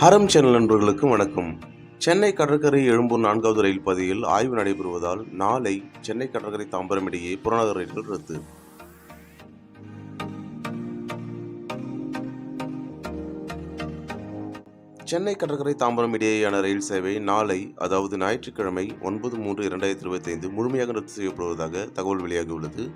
Haram channel நண்பர்களுக்கு வணக்கம். சென்னை கடற்கரை எழும்பூர் நான்காவது ரயில் பாதையில் ஆய்வு நடைபெறுவதால் நாளை சென்னை கடற்கரை தாம்பரம் இடையே புறநகர் ரயில்கள் ரத்து. சென்னை கடற்கரை தாம்பரம் இடையேயான ரயில் சேவை நாளை அதாவது ஞாயிற்றுக்கிழமை ஒன்பது மூன்று இரண்டாயிரத்தி இருபத்தைந்து முழுமையாக ரத்து செய்யப்படுவதாக தகவல் வெளியாகியுள்ளது.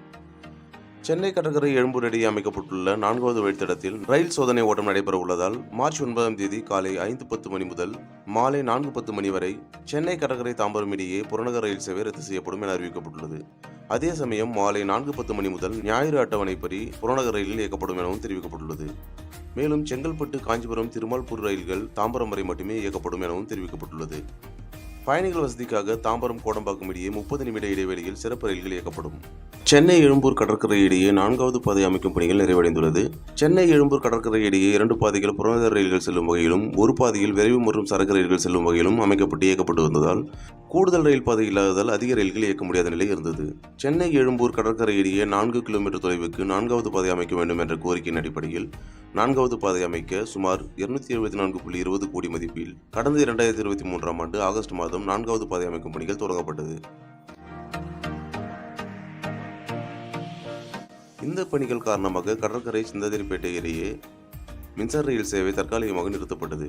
சென்னை கடற்கரை எழும்பூர் இடையே அமைக்கப்பட்டுள்ள நான்காவது வழித்தடத்தில் ரயில் சோதனை ஓட்டம் நடைபெற உள்ளதால் மார்ச் ஒன்பதாம் தேதி காலை ஐந்து பத்து மணி முதல் மாலை நான்கு பத்து மணி வரை சென்னை கடற்கரை தாம்பரம் இடையே புறநகர் ரயில் சேவை ரத்து செய்யப்படும் என அறிவிக்கப்பட்டுள்ளது. அதே சமயம் மாலை நான்கு பத்து மணி முதல் ஞாயிறு அட்டவணைப்படி புறநகர் ரயிலில் இயக்கப்படும் எனவும் தெரிவிக்கப்பட்டுள்ளது. மேலும் செங்கல்பட்டு காஞ்சிபுரம் திருமால்பூர் ரயில்கள் தாம்பரம் வரை மட்டுமே இயக்கப்படும் எனவும் தெரிவிக்கப்பட்டுள்ளது. பயணிகள் வசதிக்காக தாம்பரம் கோடம்பாக்கம் இடையே முப்பது நிமிட இடைவெளியில் சிறப்பு ரயில்கள் இயக்கப்படும். சென்னை எழும்பூர் கடற்கரை இடையே நான்காவது பாதை அமைக்கும் பணிகள் நிறைவடைந்துள்ளது. சென்னை எழும்பூர் கடற்கரை இடையே இரண்டு பாதைகள் புறநகர் ரயில்கள் செல்லும் வகையிலும் ஒரு பாதையில் விரைவு மற்றும் சரக்கு ரயில்கள் செல்லும் வகையிலும் அமைக்கப்பட்டு இயக்கப்பட்டு வந்ததால் கூடுதல் ரயில் பாதை இல்லாததால் அதிக ரயில்கள் இயக்க முடியாத நிலை இருந்தது. சென்னை எழும்பூர் கடற்கரை இடையே நான்கு கிலோமீட்டர் தொலைவுக்கு நான்காவது பாதை அமைக்க வேண்டும் என்ற கோரிக்கையின் அடிப்படையில் நான்காவது பாதை அமைக்க சுமார் இருநூத்தி எழுபத்தி நான்கு புள்ளி இருபது கோடி மதிப்பில் கடந்த இரண்டாயிரத்தி இருபத்தி மூன்றாம் ஆண்டு ஆகஸ்ட் மாதம் நான்காவது பாதை அமைக்கும் பணிகள் தொடங்கப்பட்டது. இந்த பணிகள் காரணமாக கடற்கரை சிந்தாதிரிப்பேட்டை இடையே மின்சார ரயில் சேவை தற்காலிகமாக நிறுத்தப்பட்டது.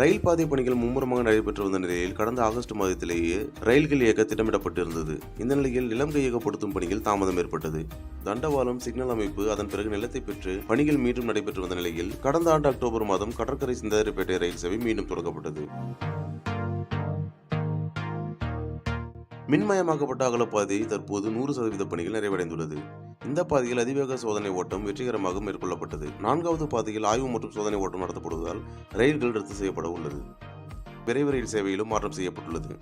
ரயில் பாதை பணிகள் மும்முரமாக நடைபெற்று வந்த நிலையில் கடந்த ஆகஸ்ட் மாதத்திலேயே ரயில்கள் இயக்க திட்டமிடப்பட்டிருந்தது. இந்த நிலையில் நிலம் கையகப்படுத்தும் பணியில் தாமதம் ஏற்பட்டது. தண்டவாளம் சிக்னல் அமைப்பு அதன் பிறகு நிலத்தை பெற்று பணிகள் மீண்டும் நடைபெற்று வந்த நிலையில் கடந்த ஆண்டு அக்டோபர் மாதம் கடற்கரை சிந்தாதிரிப்பேட்டை ரயில் சேவை மீண்டும் தொடங்கப்பட்டது. மின்மயமாக்கப்பட்ட அகலப்பாதை தற்போது நூறு சதவீத பணிகள் நிறைவடைந்துள்ளது. இந்த பாதையில் அதிவேக சோதனை ஓட்டம் வெற்றிகரமாக மேற்கொள்ளப்பட்டது. நான்காவது பாதையில் ஆய்வு மற்றும் சோதனை ஓட்டம் நடத்தப்படுவதால் ரயில்கள் ரத்து செய்யப்பட உள்ளது. விரைவு ரயில் சேவையிலும் மாற்றம் செய்யப்பட்டுள்ளது.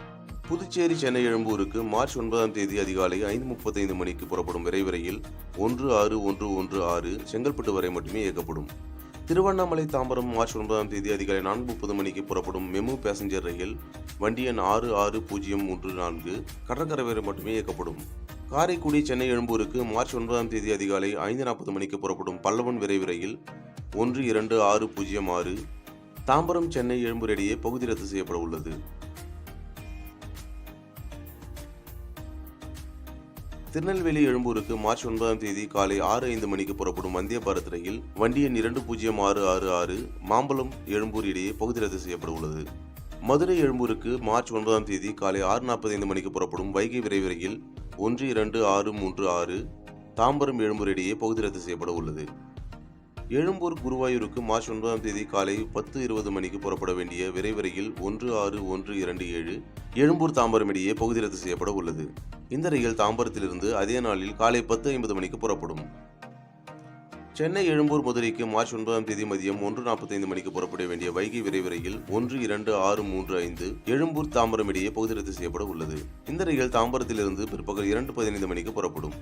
புதுச்சேரி சென்னை எழும்பூருக்கு மார்ச் ஒன்பதாம் தேதி அதிகாலை ஐந்து முப்பத்தைந்து மணிக்கு புறப்படும் விரைவு ரயில் ஒன்று ஆறு ஒன்று ஒன்று ஆறு செங்கல்பட்டு வரை மட்டுமே இயக்கப்படும். திருவண்ணாமலை தாம்பரம் மார்ச் ஒன்பதாம் தேதி அதிகாலை நான்கு முப்பது மணிக்கு புறப்படும் மெமு பேசஞ்சர் ரயில் வண்டி எண் ஆறு ஆறு பூஜ்ஜியம் மூன்று நான்கு கடற்கரை வரை மட்டுமே இயக்கப்படும். காரைக்குடி சென்னை எழும்பூருக்கு மார்ச் ஒன்பதாம் தேதி அதிகாலை ஐந்து நாற்பது மணிக்கு புறப்படும் பல்லவன் விரைவு ரயில் ஒன்று இரண்டு ஆறு பூஜ்ஜியம் ஆறு தாம்பரம் சென்னை எழும்பூர் இடையே பகுதி ரத்து செய்யப்பட உள்ளது. திருநெல்வேலி எழும்பூருக்கு மார்ச் ஒன்பதாம் தேதி காலை ஆறு ஐந்து மணிக்கு புறப்படும் வந்தே பாரத் ரயில் வண்டி எண் இரண்டு பூஜ்ஜியம் ஆறு ஆறு ஆறு மாம்பலம் எழும்பூர் இடையே பகுதி ரத்து செய்யப்பட உள்ளது. மதுரை எழும்பூருக்கு மார்ச் ஒன்பதாம் தேதி காலை ஆறு நாற்பத்தைந்து மணிக்கு புறப்படும் வைகை விரைவு ரயில் ஒன்று இரண்டு ஆறு மூன்று ஆறு தாம்பரம் எழும்பூர் இடையே பகுதி ரத்து செய்யப்பட உள்ளது. எழும்பூர் குருவாயூருக்கு மார்ச் ஒன்பதாம் தேதி காலை பத்து இருபது மணிக்கு புறப்பட வேண்டிய விரைவு ரயில் ஒன்று ஆறு ஒன்று இரண்டு ஏழு எழும்பூர் தாம்பரம் இடையே பகுதி ரத்து செய்யப்பட உள்ளது. இந்த ரயில் தாம்பரத்திலிருந்து அதே நாளில் காலை பத்து ஐம்பது மணிக்கு புறப்படும். சென்னை எழும்பூர் மதுரைக்கு மார்ச் ஒன்பதாம் தேதி மதியம் ஒன்று நாற்பத்தைந்து மணிக்கு புறப்பட வேண்டிய வைகை விரைவு ரயில் ஒன்று இரண்டு ஆறு மூன்று ஐந்து எழும்பூர் தாம்பரம் இடையே பகுதி ரத்து செய்யப்பட உள்ளது. இந்த ரயில் தாம்பரத்திலிருந்து பிற்பகல் இரண்டு பதினைந்து மணிக்கு புறப்படும்.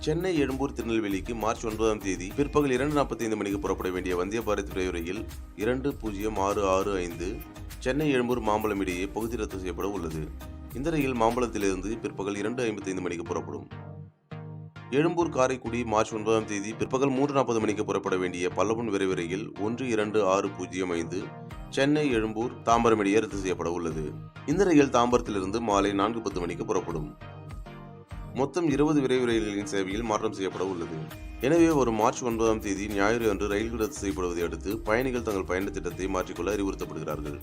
சென்னை எழும்பூர் திருநெல்வேலிக்கு மார்ச் ஒன்பதாம் தேதி பிற்பகல் இரண்டு நாற்பத்தைந்து மணிக்கு புறப்பட வேண்டிய வந்தே பாரத் விரைவு இரண்டு பூஜ்ஜியம் ஆறு ஆறு ஐந்து சென்னை எழும்பூர் மாம்பலம் இடையே பகுதி ரத்து செய்யப்பட உள்ளது. இந்த ரயில் மாம்பலத்திலிருந்து பிற்பகல் இரண்டு ஐம்பத்தைந்து மணிக்கு புறப்படும். எழும்பூர் காரைக்குடி மார்ச் ஒன்பதாம் தேதி பிற்பகல் மூன்று நாற்பது மணிக்கு புறப்பட வேண்டிய பல்லவன் விரைவு ரயில் ஒன்று இரண்டு ஆறு பூஜ்ஜியம் ஐந்து சென்னை எழும்பூர் தாம்பரம் இடையே ரத்து செய்யப்பட உள்ளது. இந்த ரயில் தாம்பரத்திலிருந்து மாலை நான்கு பத்து மணிக்கு புறப்படும். மொத்தம் இருபது விரைவு ரயில்களின் சேவையில் மாற்றம் செய்யப்பட உள்ளது. எனவே ஒரு மார்ச் ஒன்பதாம் தேதி ஞாயிறு அன்று ரயில்கள் ரத்து செய்யப்படுவதை அடுத்து பயணிகள் தங்கள் பயண திட்டத்தை மாற்றிக்கொள்ள அறிவுறுத்தப்படுகிறார்கள்.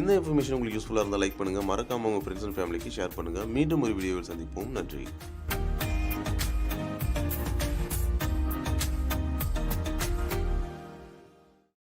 இந்த இன்ஃபர்மேஷன் உங்களுக்கு யூஸ்ஃபுல்லாக இருந்தால் லைக் பண்ணுங்கள் மறக்காம உங்கள் ஃப்ரெண்ட்ஸ் அண்ட் ஃபேமிலிக்கு ஷேர் பண்ணுங்கள் மீண்டும் ஒரு வீடியோவில் சந்திப்போம். நன்றி.